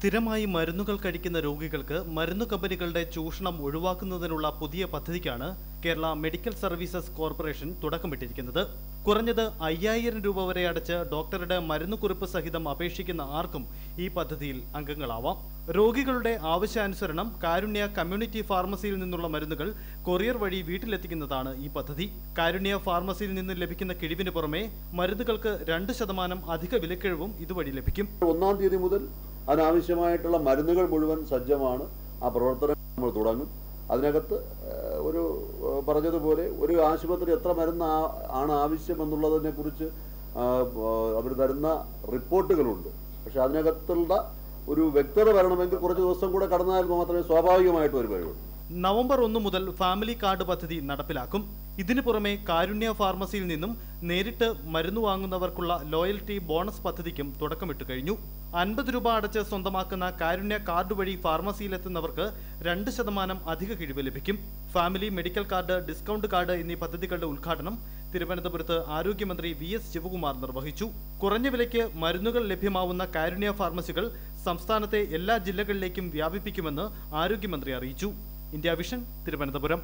സ്ഥിരമായി മരുന്നുകൾ കഴിക്കുന്ന രോഗികൾക്ക് മരുന്നു കമ്പനികളുടെ ചൂഷണം ഒഴിവാക്കുന്നതിനുള്ള പുതിയ പദ്ധതിക്കാണ് കേരള മെഡിക്കൽ സർവീസസ് കോർപ്പറേഷൻ തുടക്കമിട്ടിരിക്കുന്നത്. കുറഞ്ഞത് അയ്യായിരം രൂപ വരെ അടച്ച് ഡോക്ടറുടെ മരുന്നുകുറിപ്പ് സഹിതം അപേക്ഷിക്കുന്ന ആർക്കും ഈ പദ്ധതിയിൽ അംഗങ്ങളാവാം. രോഗികളുടെ ആവശ്യാനുസരണം കാരുണ്യ കമ്മ്യൂണിറ്റി ഫാർമസിയിൽ നിന്നുള്ള മരുന്നുകൾ കൊറിയർ വഴി വീട്ടിലെത്തിക്കുന്നതാണ് ഈ പദ്ധതി. കാരുണ്യ ഫാർമസിയിൽ നിന്ന് ലഭിക്കുന്ന കിഴിവിന് പുറമെ മരുന്നുകൾക്ക് രണ്ട് ശതമാനം അധിക വിലക്കിഴിവും ഇതുവഴി ലഭിക്കും. ഒന്നാം തീയതി മുതൽ അതിനാവശ്യമായിട്ടുള്ള മരുന്നുകൾ മുഴുവൻ സജ്ജമാണ്. ആ പ്രവർത്തനം നമ്മൾ തുടങ്ങും. അതിനകത്ത് ഒരു പറഞ്ഞതുപോലെ ഒരു ആശുപത്രി എത്ര മരുന്ന് ആണ് ആവശ്യമെന്നുള്ളതിനെ കുറിച്ച് അവർ തരുന്ന റിപ്പോർട്ടുകളുണ്ട്. പക്ഷെ അതിനകത്തുള്ള ഒരു വ്യക്തത വരണമെങ്കിൽ കുറച്ച് ദിവസം കൂടെ കടന്നാൽ മാത്രമേ സ്വാഭാവികമായിട്ട് ഒരു കഴിവുള്ളൂ നവംബർ ഒന്ന് മുതൽ ഫാമിലി കാർഡ് പദ്ധതി നടപ്പിലാക്കും. ഇതിനു പുറമെ കാരുണ്യ ഫാർമസിയിൽ നിന്നും നേരിട്ട് മരുന്ന് വാങ്ങുന്നവർക്കുള്ള ലോയൽറ്റി ബോണസ് പദ്ധതിക്കും തുടക്കമിട്ട് കഴിഞ്ഞു. അൻപത് രൂപ അടച്ച് സ്വന്തമാക്കുന്ന കാരുണ്യ കാർഡ് വഴി ഫാർമസിയിലെത്തുന്നവർക്ക് രണ്ട് ശതമാനം അധിക കിഴിവ് ലഭിക്കും. Family medical card discount card എന്നീ പദ്ധതികളുടെ ഉദ്ഘാടനം തിരുവനന്തപുരത്ത് ആരോഗ്യമന്ത്രി വി എസ് ശിവകുമാർ നിർവഹിച്ചു. കുറഞ്ഞ വിലയ്ക്ക് മരുന്നുകൾ ലഭ്യമാവുന്ന കാരുണ്യ ഫാർമസികൾ സംസ്ഥാനത്തെ എല്ലാ ജില്ലകളിലേക്കും വ്യാപിപ്പിക്കുമെന്ന് ആരോഗ്യമന്ത്രി അറിയിച്ചു. India vision Thiruvananthapuram.